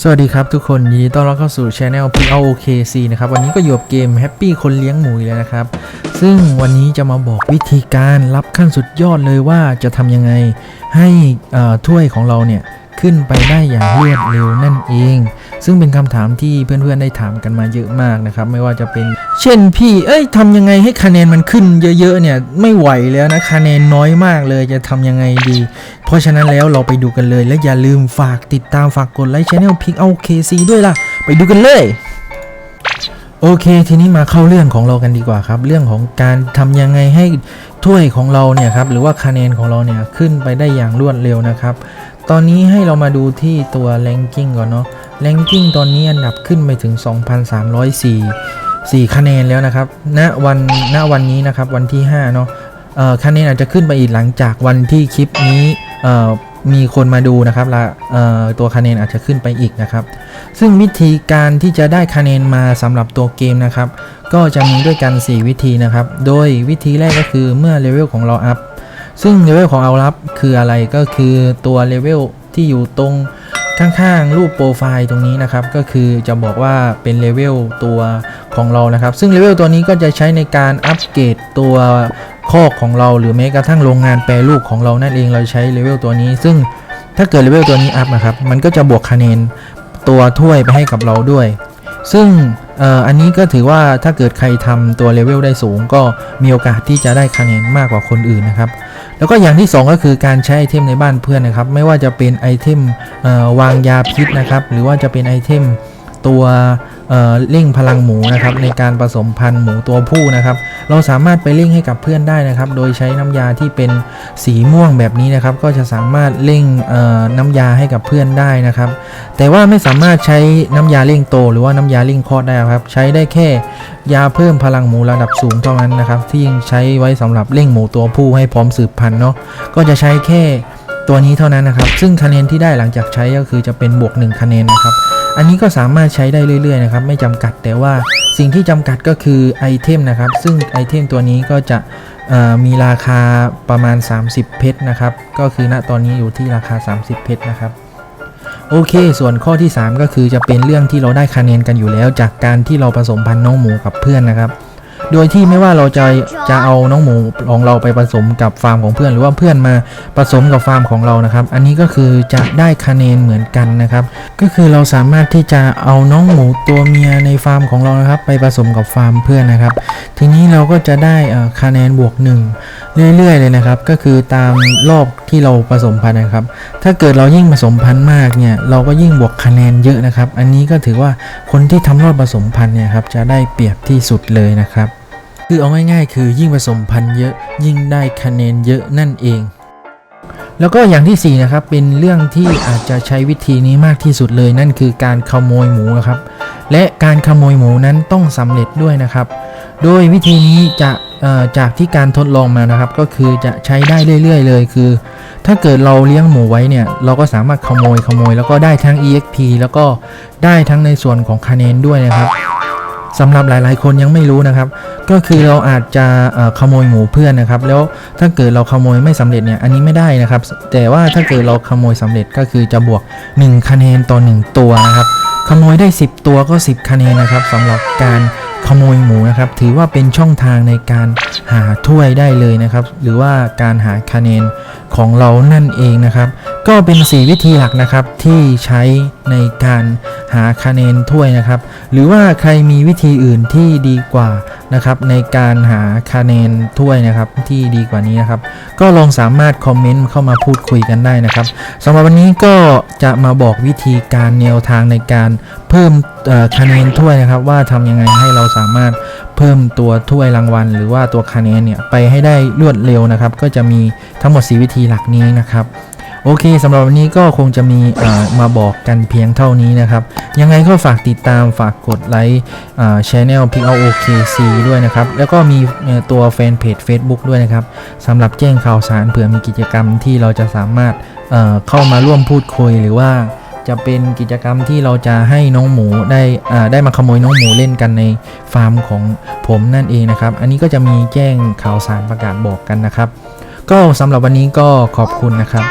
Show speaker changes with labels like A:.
A: สวัสดีครับทุกคนยินดีต้อนรับเข้าสู่ Channel PLOKC นะครับ วันนี้ก็อยู่กับเกม Happy คนเลี้ยงหมูอีกแล้วนะครับ ซึ่งวันนี้จะมาบอกวิธีการรับขั้นสุดยอดเลยว่าจะทำยังไงให้ถ้วยของเราเนี่ย ขึ้นไปได้อย่างรวดเร็วนั่นเอง ซึ่งเป็นคำถามที่เพื่อนๆได้ถามกันมาเยอะมากนะครับ ไม่ว่าจะเป็น เช่นพี่ เอ้ยทำยังไงให้คะแนนมันขึ้นเยอะๆเนี่ยไม่ไหวแล้วนะคะแนนน้อยมากเลยจะทำยังไงดี เพราะฉะนั้นแล้วเราไปดูกันเลย และอย่าลืมฝากติดตามฝากกดไลค์ช anel พิกเอาเคซีด้วยล่ะ ไปดูกันเลยโอเค ทีนี้มาเข้าเรื่องของเรากันดีกว่าครับ เรื่องของการทำยังไงให้ถ้วยของเราเนี่ยครับหรือว่าคะแนนของเราเนี่ยขึ้นไปได้อย่างรวดเร็วนะครับ ตอนนี้ให้เรามาดูที่ตัว ranking ก่อนเนาะ ranking ตอนนี้อันดับขึ้นไปถึง 2,304 4 คะแนนแล้วนะครับ ณ วัน ณ วันนี้นะครับ วันที่ 5 เนาะคะแนนอาจจะขึ้นไปอีกหลังจากวันที่คลิปนี้มีคนมาดูนะครับละตัวคะแนนอาจจะขึ้นไปอีกนะครับ ซึ่งวิธีการที่จะได้คะแนนมาสำหรับตัวเกมนะครับ ก็จะมีด้วยกัน 4 วิธีนะครับ โดยวิธีแรกก็คือเมื่อเลเวลของเราอัพ ซึ่งเลเวลของเราอัพคืออะไรก็คือตัวเลเวลที่อยู่ตรงข้างๆรูปโปรไฟล์ตรงนี้นะครับ ก็คือจะบอกว่าเป็นเลเวลตัวของเรานะครับ ซึ่งเลเวลตัวนี้ก็จะใช้ในการอัปเกรดตัวคอกของเรา หรือแม้กระทั่งโรงงานแปรรูปของเรานั่นเองเราใช้เลเวลตัวนี้ ซึ่งถ้าเกิดเลเวลตัวนี้อัพนะครับ มันก็จะบวกคะแนนตัวถ้วยไปให้กับเราด้วย ซึ่งอ,อ,อันนี้ก็ถือว่าถ้าเกิดใครทำตัวเลเวลได้สูง ก็มีโอกาสที่จะได้คะแนนมากกว่าคนอื่นนะครับ แล้วก็อย่างที่ 2 ก็คือการใช้ไอเทมในบ้านเพื่อนนะครับ ไม่ว่าจะเป็นไอเทมเวางยาพิษนะครับ หรือว่าจะเป็นไอเทมตัว เร่งพลังหมูนะครับในการผสมพันธุ์หมูตัวผู้นะครับ เราสามารถไปเร่งให้กับเพื่อนได้นะครับ โดยใช้น้ำยาที่เป็นสีม่วงแบบนี้นะครับ ก็จะสามารถเร่งน้ำยาให้กับเพื่อนได้นะครับ แต่ว่าไม่สามารถใช้น้ำยาเร่งโต หรือว่าน้ำยาเร่งคลอดได้ครับ ใช้ได้แค่ยาเพิ่มพลังหมูระดับสูงเท่านั้นนะครับ ที่ยังใช้ไว้สำหรับเร่งหมูตัวผู้ให้พร้อมสืบพันธุ์เนาะก็จะใช้แค่ตัวนี้เท่านั้นนะครับ ซึ่งคะแนนที่ได้หลังจากใช้ก็คือจะเป็นบวก 1 คะแนนนะครับ อันนี้ก็สามารถใช้ได้เรื่อยๆนะครับไม่จำกัดแต่ว่าสิ่งที่จำกัดก็คือไอเทมนะครับ ซึ่งไอเทมตัวนี้ก็จะมีราคาประมาณ 30 เพชรนะครับ ก็คือณตอนนี้อยู่ที่ราคา 30 เพชรนะครับโอเค ส่วนข้อที่ 3 ก็คือจะเป็นเรื่องที่เราได้คะแนนกันอยู่แล้ว จากการที่เราผสมพันธุ์น้องหมูกับเพื่อนนะครับ โดยที่ไม่ว่าเราจะจะเอาน้องหมูของเราไปผสมกับฟาร์มของเพื่อน หรือว่าเพื่อนมาผสมกับฟาร์มของเรานะครับ อันนี้ก็คือจะได้คะแนนเหมือนกันนะครับ ก็คือเราสามารถที่จะเอาน้องหมูตัวเมียในฟาร์มของเรานะครับ ไปผสมกับฟาร์มเพื่อนนะครับ ทีนี้เราก็จะได้คะแนนบวกหนึ่ง เรื่อยๆเลยนะครับ ก็คือตามรอบที่เราผสมพันธุ์นะครับ ถ้าเกิดเรายิ่งผสมพันธุ์มากเนี่ยเราก็ยิ่งบวกคะแนนเยอะนะครับ อันนี้ก็ถือว่าคนที่ทำรอบผสมพันธุ์เนี่ยครับจะได้เปรียบที่สุดเลยนะครับ คือเอาง่ายๆ คือยิ่งผสมพันธุ์เยอะ ยิ่งได้คะแนนเยอะนั่นเองแล้วก็อย่างที่สี่นะครับ เป็นเรื่องที่อาจจะใช้วิธีนี้มากที่สุดเลยนั่นคือการขโมยหมูครับ และการขโมยหมูนั้นต้องสำเร็จด้วยนะครับ โดยวิธีนี้จะ จากที่การทดลองมานะครับ ก็คือจะใช้ได้เรื่อย ๆ เลยคือ ถ้าเกิดเราเลี้ยงหมูไว้เนี่ย เราก็สามารถขโมยขโมย แล้วก็ได้ทั้ง EXP แล้วก็ได้ทั้งในส่วนของคะแนนด้วยนะครับสำหรับหลาย ๆ คนยังไม่รู้นะครับ ก็คือเราอาจจะขโมยหมูเพื่อนนะครับ แล้วถ้าเกิดเราขโมยไม่สำเร็จเนี่ยอันนี้ไม่ได้นะครับ แต่ว่าถ้าเกิดเราขโมยสำเร็จก็คือจะบวก 1 คะแนนต่อ 1 ตัวนะครับ ขโมยได้ 10 ตัวก็ 10 คะแนนนะครับสำหรับการ ขโมยหมูนะครับ ถือว่าเป็นช่องทางในการหาถ้วยได้เลยนะครับ หรือว่าการหาคะแนนของเรานั่นเองนะครับ ก็เป็น 4 วิธีหลักนะครับที่ใช้ในการหาคะแนนถ้วยนะครับ หรือว่าใครมีวิธีอื่นที่ดีกว่านะครับ ในการหาคะแนนถ้วยนะครับที่ดีกว่านี้นะครับ ก็ลองสามารถคอมเมนต์เข้ามาพูดคุยกันได้นะครับสำหรับวันนี้ก็จะมาบอกวิธีการแนวทางในการเพิ่มคะแนนถ้วยนะครับ ว่าทำยังไงให้เราสามารถเพิ่มตัวถ้วยรางวัล หรือว่าตัวคะแนนเนี่ยไปให้ได้รวดเร็วนะครับ ก็จะมีทั้งหมด 4 วิธีหลักนี้นะครับ โอเคสำหรับวันนี้ก็คงจะมีมาบอกกันเพียงเท่านี้นะครับ ยังไงก็ฝากติดตามฝากกดไลค์ช anel p l o k c ด้วยนะครับ แล้วก็มีตัวแฟนเพจ Facebook ด้วยนะครับสำหรับแจ้งข่าวสารเผื่อมีกิจกรรมที่เราจะสามารถเเข้ามาร่วมพูดคุยหรือว่าจะเป็นกิจกรรมที่เราจะให้น้องหมูได้ได้มาขโมยน้องหมูเล่นกันในฟาร์มของผมนั่นเองนะครับ อันนี้ก็จะมีแจ้งข่าวสารประกาศบอกกันนะครับ ก็สำหรับวันนี้ก็ขอบคุณนะครับ